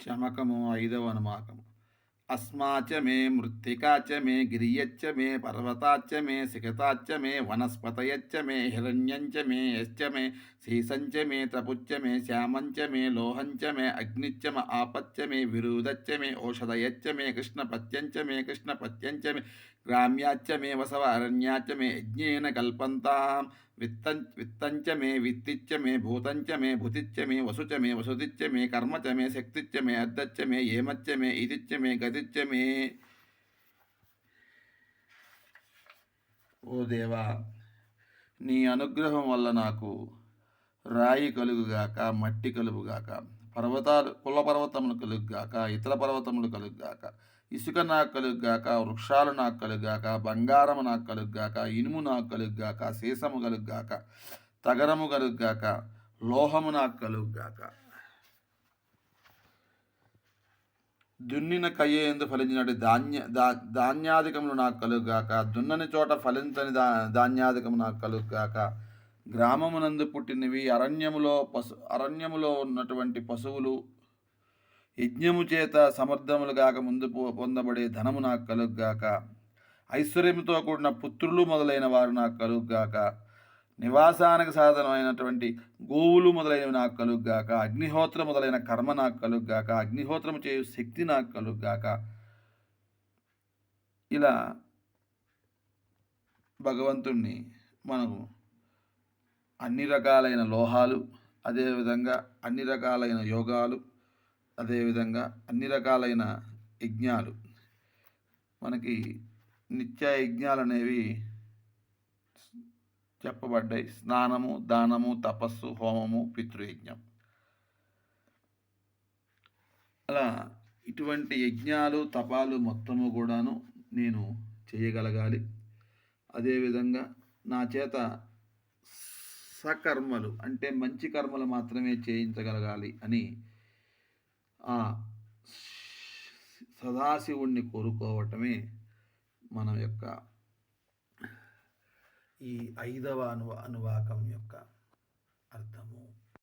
చమకము ఐదవ అనుమాకము అస్మాచ మే మృత్తికాచ మే గిరియచ్చ మే పర్వతాచ్చ మే శిఖతాచ్చ మే వనస్పతయచ్చ మే హిరణ్యంచ మే యశ్చ మే శీసంచ మే తపుచ్చ మే శ్యామంచ మే లోహంచ మే అగ్నిచ్చ మ ఆపచ్చ మే విరుదచ్చ మే ఓషధయచ్చ మే కృష్ణపత్యంచ మే కృష్ణపత్యంచ మే గ్రామ్యాచ్చ మే వసవ అరణ్యాచ మే యజ్ఞేన కల్పంతాం విత్తం విత్తంచ మే విత్తిచ్చ మే భూతంచ మే భుతిచ్చ మే వసుచ మే వసుదిచ్చ మే కర్మచ మే శక్తిచ్చ మే అద్దచ్చ మే ఏమచ్చ మే ఇదిచ్చ మే గతిచ్చ మే. ఓ దేవా నీ అనుగ్రహం వల్ల నాకు రాయి కలుగుగాక మట్టి కలుగుగాక పర్వతాలు కుల పర్వతములు కలుగుగాక ఇతర పర్వతములు కలుగుగాక ఇసుక నాకు కలుగుగాక వృక్షాలు నాకు కలుగుగాక బంగారము నాకు కలుగుగాక ఇనుము నాకు కలుగుగాక సీసము కలుగుగాక తగరము కలుగుగాక లోహము నాకు కలుగుగాక దున్నిన కయ్యేందు ఫలించినట్టు ధాన్య దా ధాన్యాధికములు నాకు కలుగుగాక దున్నని చోట ఫలించని దా ధాన్యాధికము నాకు కలుగుగాక గ్రామమునందు పుట్టినవి అరణ్యములో పశు అరణ్యములో ఉన్నటువంటి పశువులు యజ్ఞము చేత సమర్థములు కాక ముందు పొ- పొందబడే ధనము నాకు కలుగుగాక. ఐశ్వర్యముతో కూడిన పుత్రులు మొదలైన వారు నాకు కలుగుగాక. నివాసానికి సాధనమైనటువంటి గోవులు మొదలైనవి నాకు కలుగుగాక. అగ్నిహోత్రం మొదలైన కర్మ నాకు కలుగుగాక. అగ్నిహోత్రము చేయు శక్తి నాకు కలుగుగాక. ఇలా భగవంతుణ్ణి మనము అన్ని రకాలైన లోహాలు అదేవిధంగా అన్ని రకాలైన యోగాలు అదేవిధంగా అన్ని రకాలైన యజ్ఞాలు. మనకి నిత్య యజ్ఞాలు అనేవి చెప్పబడ్డాయి. స్నానము దానము తపస్సు హోమము పితృయజ్ఞం. అలా ఇటువంటి యజ్ఞాలు తపాలు మొత్తము కూడాను నేను చేయగలగాలి. అదేవిధంగా నా చేత సకర్మలు అంటే మంచి కర్మలు మాత్రమే చేయించగలగాలి అని సదాశివుణ్ణి కోరుకోవటమే మన యొక్క ఈ ఐదవ అనువా అనువాకం యొక్క అర్థము.